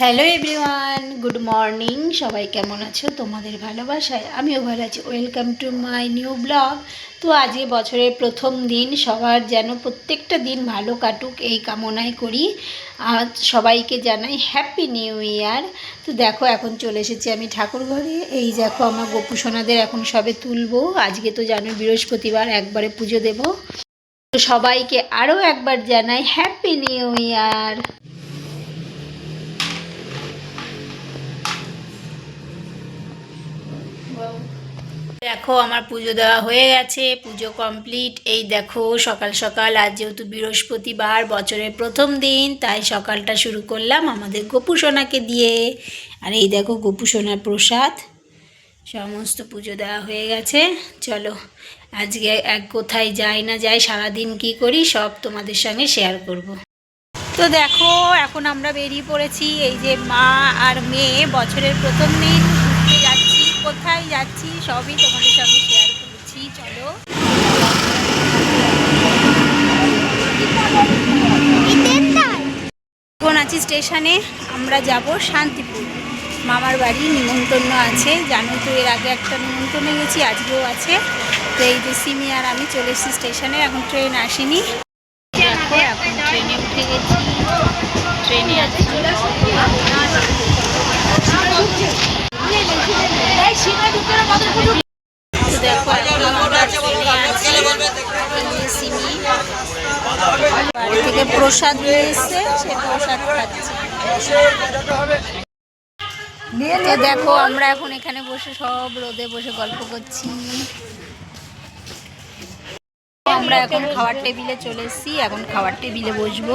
Hello everyone good morning সবাই কেমন আছো? তোমাদের ভালোবাসায় আমিও ভালো আছি। Welcome to my new blog তো আজকে বছরের প্রথম দিন। সবার যেন প্রত্যেকটা দিন ভালো কাটুক, এই কামনাই করি। আর সবাইকে জানাই হ্যাপি নিউ ইয়ার তো দেখো, এখন চলে এসেছি আমি ঠাকুর ঘরে। এই দেখো, আমার গোপু সোনাদের এখন সবে তুলবো। আজকে তো জানো, বৃহস্পতিবার, একবারে পুজো দেবো। তো সবাইকে আরও একবার জানাই হ্যাপি নিউ ইয়ার দেখো, আমার পুজো দেওয়া হয়ে গেছে, পুজো কমপ্লিট এই দেখো, সকাল সকাল, আজ যেহেতু বৃহস্পতিবার, বছরের প্রথম দিন, তাই সকালটা শুরু করলাম আমাদের গোপু সোনাকে দিয়ে। আর এই দেখো গোপু সোনার প্রসাদ। সমস্ত পুজো দেওয়া হয়ে গেছে। চলো, আজকে এক কোথায় যাই না যাই, সারাদিন কি করি, সব তোমাদের সঙ্গে শেয়ার করব। তো দেখো, এখন আমরা বেরিয়ে পড়েছি। এই যে মা আর মেয়ে, বছরের প্রথম দিন যাচ্ছি। কোথায় যাচ্ছি, সবই তোমাদের সঙ্গে শেয়ার করছি, চলো। এখন আছি স্টেশনে, আমরা যাব শান্তিপুর। মামার বাড়ি নিমন্ত্রণ আছে, জানো তো এর আগে একটা নিমন্ত্রণে গেছি আজকেও আছে। তো এই যে সিমি আর আমি চলে এসেছি স্টেশনে, এখন ট্রেন আসেনি। এখন ট্রেনে উঠে গেছি। ট্রেনে তো দেখো এখন আমরা ট্রেনে আছি এই যে সিমি বাড়ি থেকে প্রসাদ নিয়ে সে প্রসাদ খাচ্ছি। তো দেখো, আমরা এখন এখানে বসে সব রোদে বসে গল্প করছি। আমরা এখন খাওয়ার টেবিলে চলে এসেছি, এখন খাওয়ার টেবিলে বসবো।